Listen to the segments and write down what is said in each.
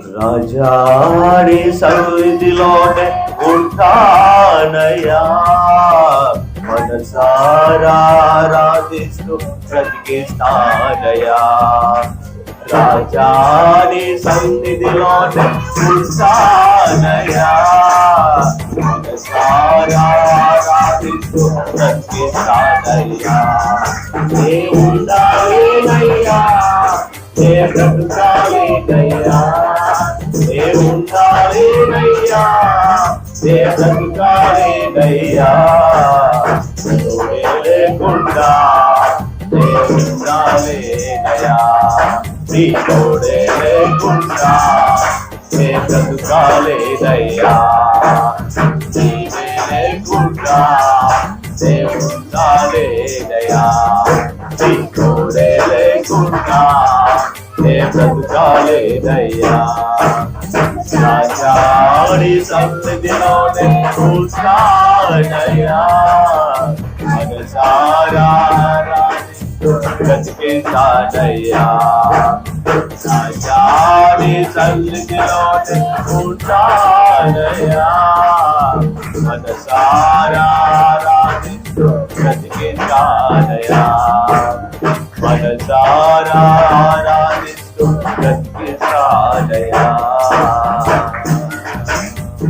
రాజాని సన్నిధిలోనే ఉంటానయ్యా. మనసారాధిస్తూ బ్రతికిస్తానయ్యా. రాజాని సన్నిధిలోనే ఉంటానయ్యా. మనసారాధిస్తూ బ్రతికిస్తానయ్యా. దేవుడాలేనయ్యా ఏ బ్రతుకాలేనయ్యా ఏ బ్రతుకాలేనయ్యా నువ్వే లేకుండా దేవుడాలేనయ్యా నీ తోడే లేకుండా ఏ బ్రతుకాలేనయ్యా నీవే లేకుండా దేవుడాలేనయ్యా నీ తోడే లేకుండా ఏ బ్రతుకాలేనయ్యా రాజాడి సన్నిధిలోనే కూర్చానయ్యా మనసారా బ్రతికిస్తానయ్యా రాజాడి సన్నిధిలోనే కూర్చానయ్యా మనసారా బ్రతికిస్తానయ్యా మనసారా ఆరాధిస్తూ బ్రతికిస్తానయ్యా ఈ సన్నిధానములో సంపూర్ణ సంతోషం ఆరాధించుకునే నిర్వైన అవకాశం ఈ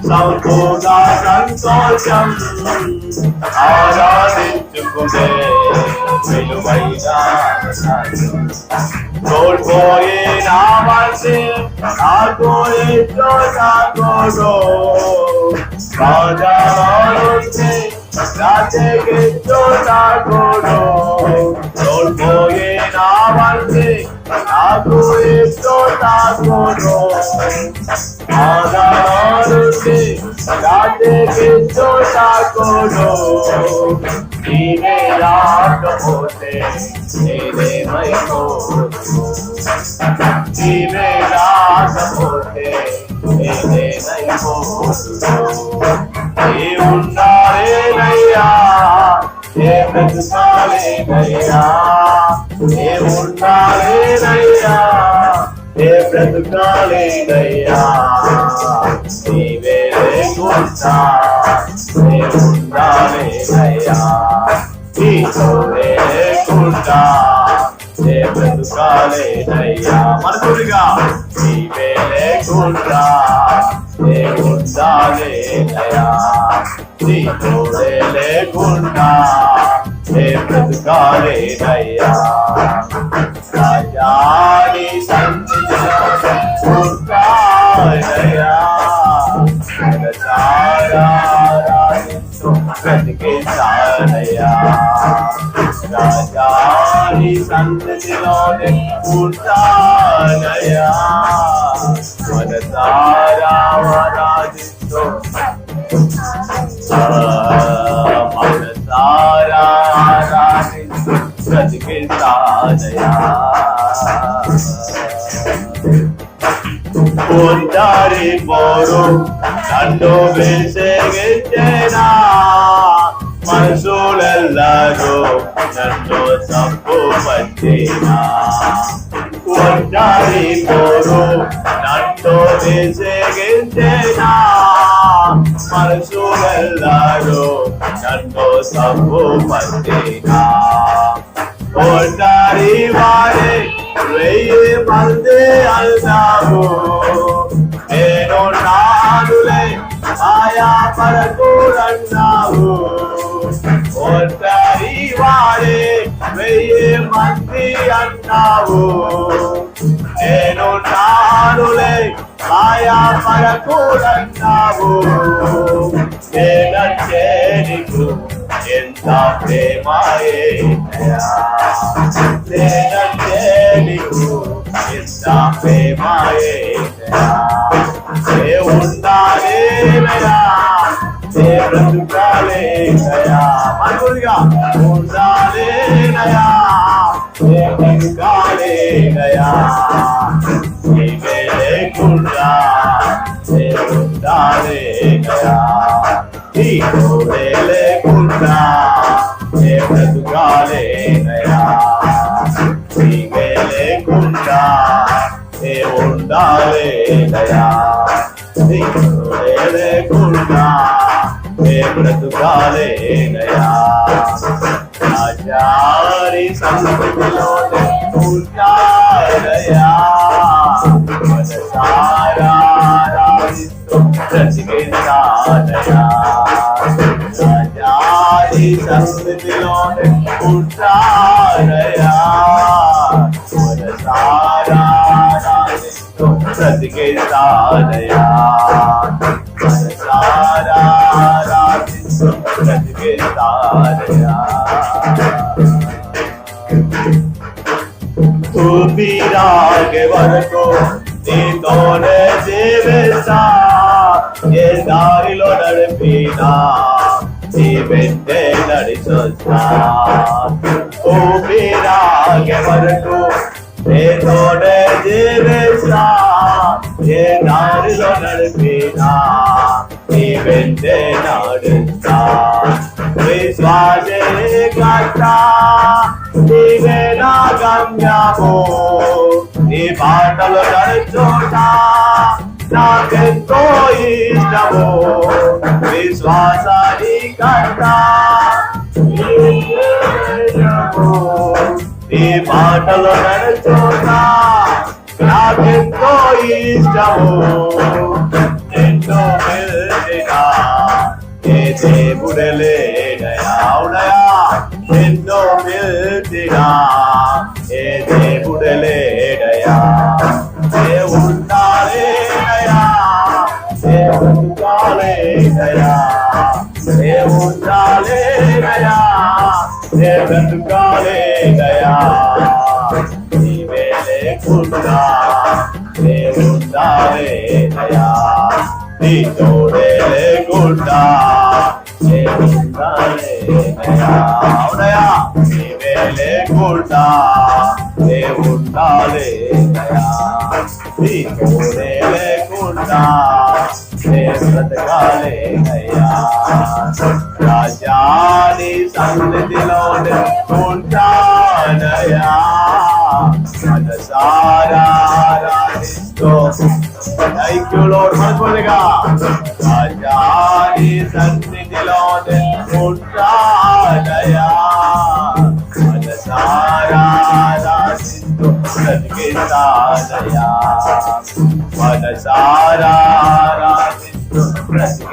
सबको गानन सोचम आराधिंचुकुमे विलुवैना तोल्पोए नामसे आगोए जोजागोरो राजारोचे রাতে গেছো না করো তোর বইয়ে না বাড়ছে రాజెంతో సాగోడు నీవే రాకపోతే నేనేమైపోదు నీవే రాకపోతే నేనేమైపోదు ఏ ఉన్నారేనయ్యా ఏ బ్రతుకాలేనయ్యా ఏ ఏ బ్రతుకాలేనయ్యా నీవే లేకుండా ఏ నీతోనే లేకుండా ఏ బ్రతుకాలేనయ్యా మనసుడిగా నీవే లేకుండా ఏ నీతోనే లేకుండా ఏ బ్రతుకాలేనయ్యా రాజాని సన్నిధిలో ఉంటానయ్యా బ్రతికిస్తానయ్యా రాజాని సన్నిధిలోనే ఉంటానయ్యా మనసారా ఆరాధిస్తూ మనసారా బ్రతికిస్తానయ్యా ఒంటారి పోరు నన్ను విసేగించేనా మనుషులెల్లరూ నన్ను తప్పు పట్టినా? ఒంటారి పోరు నన్ను విసేగించేనా మనుషులెల్లరూ నన్ను తప్పు పట్టినా? Portarivaré, rei de malde al nabo. Eno nadule, aya para curandabo. Portarivaré, rei de malde al nabo. Eno nadule, aya para curandabo. Ena chenico. ఎంత ప్రేమాయే. నేనంటే నీకు ఎంత ప్రేమాయే. ఏ ఉండాలేనయా ఏ బ్రతుకాలేనయా మనకుడిగా ఉండాలేనయా ఏ బ్రతకాలేనయా నీవే లేకుండా ఉండాలేనయా నీ తోడే లేకుండా నే బ్రతకాలేనయా నీవే లేకుండా నే ఉండాలేనయా నీ తోడే లేకుండా నే బ్రతకాలేనయా ఆచారి సంస్కృతిలోనే ఉంటారయా మనసారా రాజిస్తూ బ్రతికిస్తానయా ఆచారి సంస్కృతిలోనే ఉంటారయా మనసారా రాజిస్తూ బ్రతికిస్తానయా మనసారా రాజిస్తూ బ్రతికిస్తానయా ఊపిరాగే వరకు నీతోనే జీవిస్తా ఏ దారిలో నడిపినా నీ వెంటే నడిచొస్తా ఊపిరాగే వరకు నీతోనే జీవిస్తా ఏ దారిలో నడిపినా నీ వెంటే నడుస్తా విశ్వాసే కర్త నీవే నా గమ్యము నీ పాటలు నడుచోట నాకెంతో ఇష్టము విశ్వాస ఈ నీ పాటలు నడుచోట నాకెంతో ఇష్టము. ఎన్నో మెల్లిగా ఏ దేవుడలేనయా అవునయా? ఎన్నో మెల్లిగా ఏ దేవుడలేనయా దేవుడాలేనయా దేవుడాలేనయా దేవుడాలేనయా దేవుడాలేనయా నీవే లేకుండా దేవుడాలేనయా నీ తోడే లేకుండా దేవుడాలేనయా అవునయా నీవే లేకుండా దేవుడాలేనయా నీ తోడే లేకుండా బ్రతకాలేనయ్యా రాజాని సన్నిధిలోనే ఉంటానయా మనసారా రాణిస్తూ మనకులుగా రాజాని సన్నిధిలోనే ఉంటానయా మనసారా బ్రతికిస్తానయా मनसारा